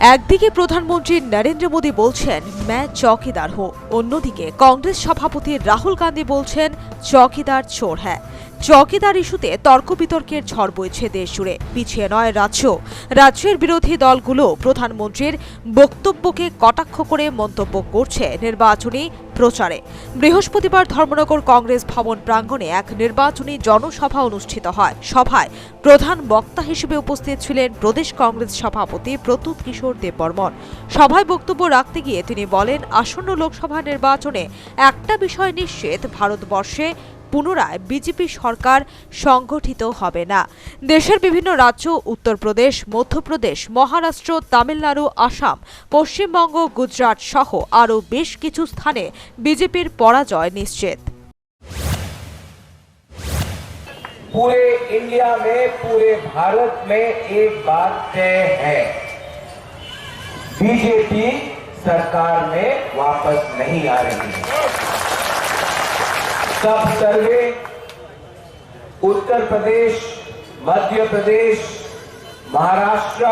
একদিকে প্রধানমন্ত্রী নরেন্দ্র মোদী বলছেন, ম্যা, চকিদার হো। অন্যদিকে কংগ্রেস সভাপতি রাহুল গান্ধী বলছেন, চকিদার চোর হ্যাঁ। চৌকিদার ইস্যুতে তর্ক বিতর্কের ঝড় বইছে দেশ জুড়ে। পিছিয়ে নয় রাজ্য। রাজ্যের বিরোধী দলগুলো প্রধানমন্ত্রীর বক্তব্যকে কটাক্ষ করে মন্তব্য করছে নির্বাচনী প্রচারে। বৃহস্পতিবার ধর্মনগর কংগ্রেস ভবন প্রাঙ্গণে এক নির্বাচনী জনসভা অনুষ্ঠিত হয়। সভায় প্রধান বক্তা হিসেবে উপস্থিত ছিলেন প্রদেশ কংগ্রেস সভাপতি প্রতুপ কিশোর দেববর্মন। সভায় বক্তব্য রাখতে গিয়ে তিনি বলেন, আসন্ন লোকসভা নির্বাচনে একটা বিষয় নিশ্চিত, ভারতবর্ষে পুনরায় বিজেপি সরকার সংগঠিত হবে না দেশের বিভিন্ন রাজ্য উত্তরপ্রদেশ মধ্যপ্রদেশ মহারাষ্ট্র তামিলনাড়ু আসাম পশ্চিমবঙ্গ গুজরাট সহ আরও বেশ কিছু স্থানে বিজেপির পরাজয় নিশ্চিত पूरे इंडिया में पूरे भारत में एक बात तय है बीजेपी सरकार में वापस नहीं आ रही है सब सर्वे, उत्तर प्रदेश, मध्य प्रदेश, महाराष्ट्र,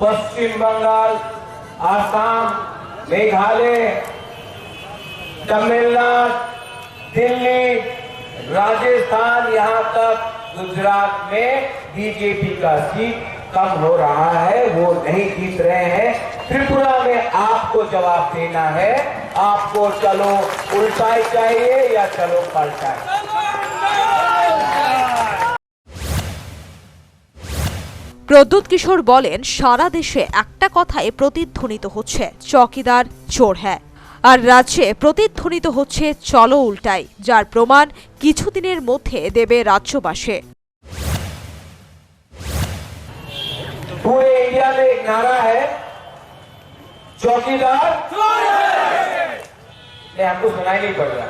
पश्चिम बंगाल, आसाम, मेघालय, तमिलनाडु, दिल्ली, राजस्थान, यहाँ तक गुजरात में बीजेपी का सीट कम हो रहा है, वो नहीं जीत रहे हैं। त्रिपुरा में आपको जवाब देना है आपको चलो उल्टाई चाहिए या चलो पलटाई প্রদ্যুৎ কিশোর বলেন সারা দেশে একটা কথায় প্রতিধ্বনিত হচ্ছে চকিদার চোর হ্যাঁ আর রাজ্যে প্রতিধ্বনিত হচ্ছে চলো উল্টাই যার প্রমাণ কিছুদিনের মধ্যে দেবে রাজ্যবাসে पूरे इंडिया में एक नारा है चौकीदार नहीं आपको सुनाई नहीं पड़ रहा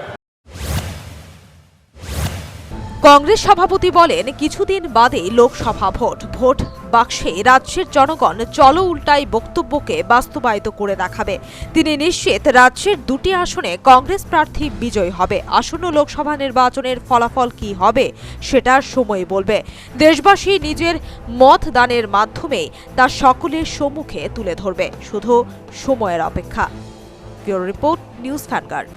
কংগ্রেস সভাপতি বলেন কিছুদিন বাদেই লোকসভা ভোট ভোট বাক্সে রাজ্যের জনগণ চলো উল্টাই বক্তব্যকে বাস্তবায়িত করে দেখাবে। তিনি নিশ্চিত, রাজ্যের দুটি আসনে কংগ্রেস প্রার্থী বিজয়ী হবে। আসন্ন লোকসভা নির্বাচনের ফলাফল কি হবে, সেটা সময় বলবে। দেশবাসী নিজের মত দানের মাধ্যমে তা সকলের সম্মুখে তুলে ধরবে। শুধু সময়ের অপেক্ষা। Bureau report, news ফ্যানগার্ড।